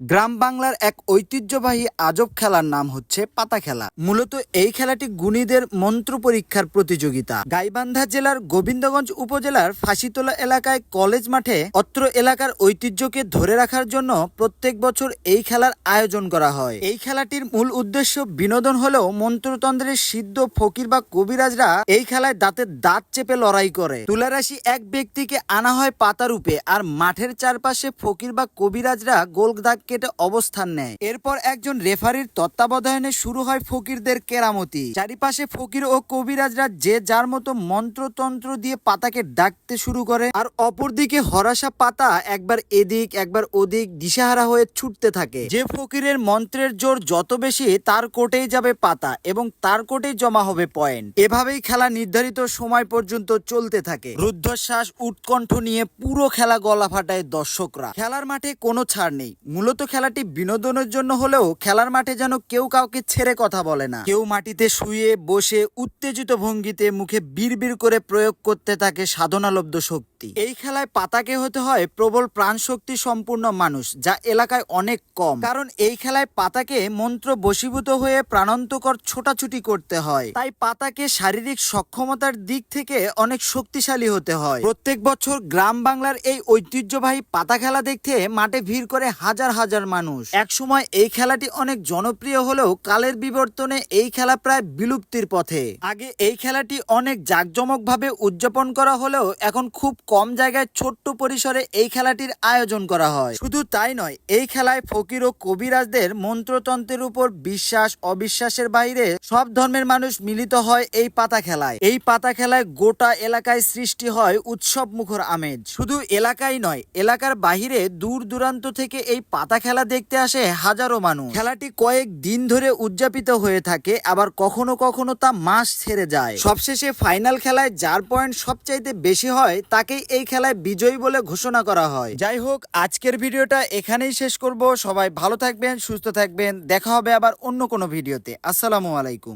গ্রাম বাংলার এক ঐতিহ্যবাহী আজব খেলার নাম হচ্ছে পাতা খেলা। মূলত এই খেলাটি গুণীদের মন্ত্র পরীক্ষার প্রতিযোগিতা। গাইবান্ধা জেলার গোবিন্দগঞ্জ উপজেলার ফাঁসিতলা এলাকায় কলেজ মাঠে অত্র এলাকার ঐতিহ্যকে ধরে রাখার জন্য প্রত্যেক বছর এই খেলার আয়োজন করা হয়। এই খেলাটির মূল উদ্দেশ্য বিনোদন হলেও মন্ত্রতন্ত্রের সিদ্ধ ফকির বা কবিরাজরা এই খেলায় দাঁতের দাঁত চেপে লড়াই করে। তুলারাশি এক ব্যক্তিকে আনা হয় পাতারূপে আর মাঠের চারপাশে ফকির বা কবিরাজরা গোল দাগ কেটে অবস্থান নেয়। এরপর একজন রেফারির তত্ত্বাবধানে শুরু হয় ফকিরদের কেরামতি। চারিপাশে ফকির ও কবিরাজরা যে যার মতো মন্ত্রতন্ত্র দিয়ে পাতাকে ডাকতে শুরু করে, আর অপরদিকে হরাসা পাতা একবার এদিক, একবার ওদিক দিশাহারা হয়ে ছুটতে থাকে। যে ফকিরের মন্ত্রের জোর যত বেশি, তার কোটেই যাবে পাতা এবং তার কোটেই জমা হবে পয়েন্ট। এভাবেই খেলা নির্ধারিত সময় পর্যন্ত চলতে থাকে। রুদ্ধশ্বাস, উৎকণ্ঠ নিয়ে পুরো খেলা গলা ফাটায় দর্শকরা। খেলার মাঠে কোনো ছাড় নেই। মূলত খেলাটি বিনোদনের জন্য হলেও খেলার মাঠে যেন কেউ কাউকে ছেড়ে কথা বলে না। কেউ মাটিতে শুয়ে বসে উত্তেজিত ভঙ্গিতে মুখে বিড়বিড় করে প্রয়োগ করতে থাকে সাধনালব্ধ শক্তি। এই খেলায় পাতাকে হতে হয় প্রবল প্রাণ শক্তি সম্পূর্ণ মানুষ, যা এলাকায় অনেক কম। কারণ এই খেলায় পাতাকে মন্ত্র বশীভূত হয়ে প্রাণান্তকর ছোটাছুটি করতে হয়। তাই পাতাকে শারীরিক সক্ষমতার দিক থেকে অনেক শক্তিশালী হতে হয়। প্রত্যেক বছর গ্রাম বাংলার এই ঐতিহ্যবাহী পাতা খেলা দেখতে মাঠে ভিড় করে হাজার হাজার মানুষ। একসময় এই খেলাটি অনেক জনপ্রিয় হলেও কালের বিবর্তনে এই খেলা প্রায় বিলুপ্তির পথে। আগে এই খেলাটি অনেক জাঁকজমকভাবে উদযাপন করা হলেও এখন খুব কম জায়গায় ছোট্ট পরিসরে এই খেলাটির আয়োজন করা হয়। শুধু তাই নয়, এই খেলায় ফকির ও কবিরাজদের মন্ত্রতন্ত্রের উপর বিশ্বাস, অবিশ্বাসের বাইরে সব ধর্মের মানুষ মিলিত হয় এই পাতা খেলায়। এই পাতা খেলায় গোটা এলাকায় সৃষ্টি হয় উৎসব মুখর আমেজ। শুধু এলাকায় নয়, এলাকার বাহিরে দূর দূরান্ত থেকে এই পাতা খেলা দেখতে আসে হাজারো মানুষ। খেলাটি কয়েক দিন ধরে উদযাপিত হয়ে থাকে, আবার কখনো কখনো তা মাস ছেড়ে যায়। সবশেষে ফাইনাল খেলায় যার পয়েন্ট সবচাইতে বেশি হয়, তাকেই এই খেলায় বিজয়ী বলে ঘোষণা করা হয়। যাই হোক, আজকের ভিডিওটা এখানেই শেষ করব। সবাই ভালো থাকবেন, সুস্থ থাকবেন। দেখা হবে আবার অন্য কোনো ভিডিওতে। আসসালামু আলাইকুম।